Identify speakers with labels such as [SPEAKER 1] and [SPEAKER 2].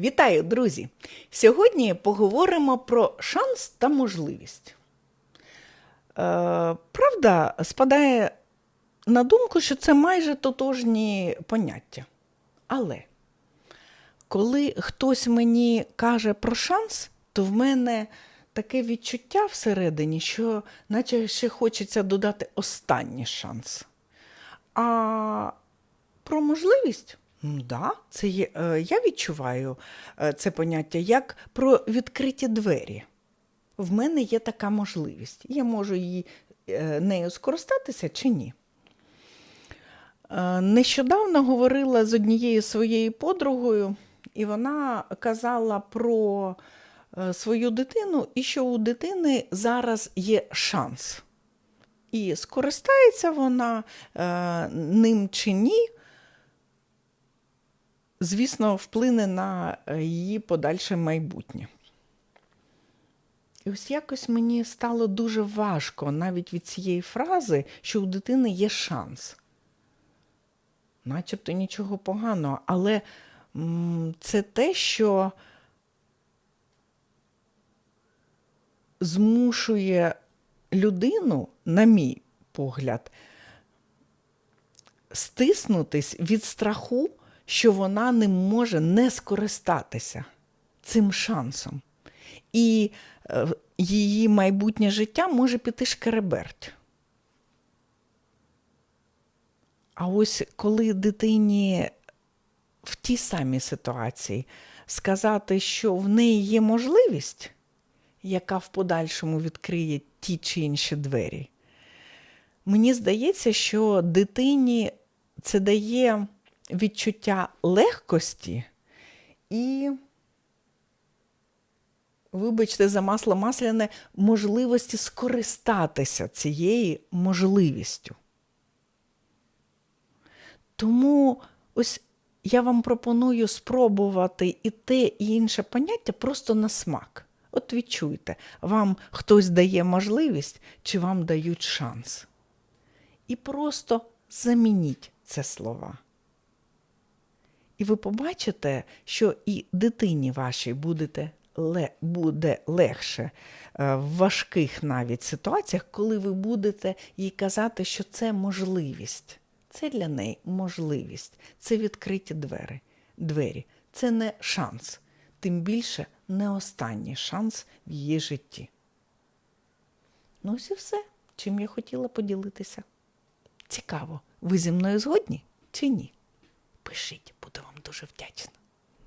[SPEAKER 1] Вітаю, друзі! Сьогодні поговоримо про шанс та можливість. Е, правда, спадає на думку, що це майже тотожні поняття. Але коли хтось мені каже про шанс, то в мене таке відчуття всередині, що наче ще хочеться додати останній шанс. А про можливість? Да, це є, е, я відчуваю е, це поняття як про відкриті двері. В мене є така можливість. Я можу її е, нею скористатися чи ні. Нещодавно говорила з однією своєю подругою, і вона казала про свою дитину і що у дитини зараз є шанс. І скористається вона ним чи ні, звісно, вплине на е, її подальше майбутнє. І ось якось мені стало дуже важко навіть від цієї фрази, що у дитини є шанс. Начебто нічого поганого, але це те, що змушує людину, на мій погляд, стиснутись від страху, що вона не може не скористатися цим шансом. І е, її майбутнє життя може піти шкереберть. А ось коли дитині в тій самій ситуації сказати, що в неї є можливість, яка в подальшому відкриє ті чи інші двері, мені здається, що дитині це дає відчуття легкості і, вибачте, за масло масляне, можливості скористатися цією можливістю. Тому ось я вам пропоную спробувати і те, і інше поняття просто на смак. От відчуйте, вам хтось дає можливість чи вам дають шанс. І просто замініть це слова. І ви побачите, що і дитині вашій будете, буде легше е, в важких навіть ситуаціях, коли ви будете їй казати, що це можливість. Це для неї можливість, це відкриті двері. двері. Це не шанс, тим більше не останній шанс в її житті. Ну ось і все, чим я хотіла поділитися. Цікаво, ви зі мною згодні чи ні? Пишіть, дуже вдячна.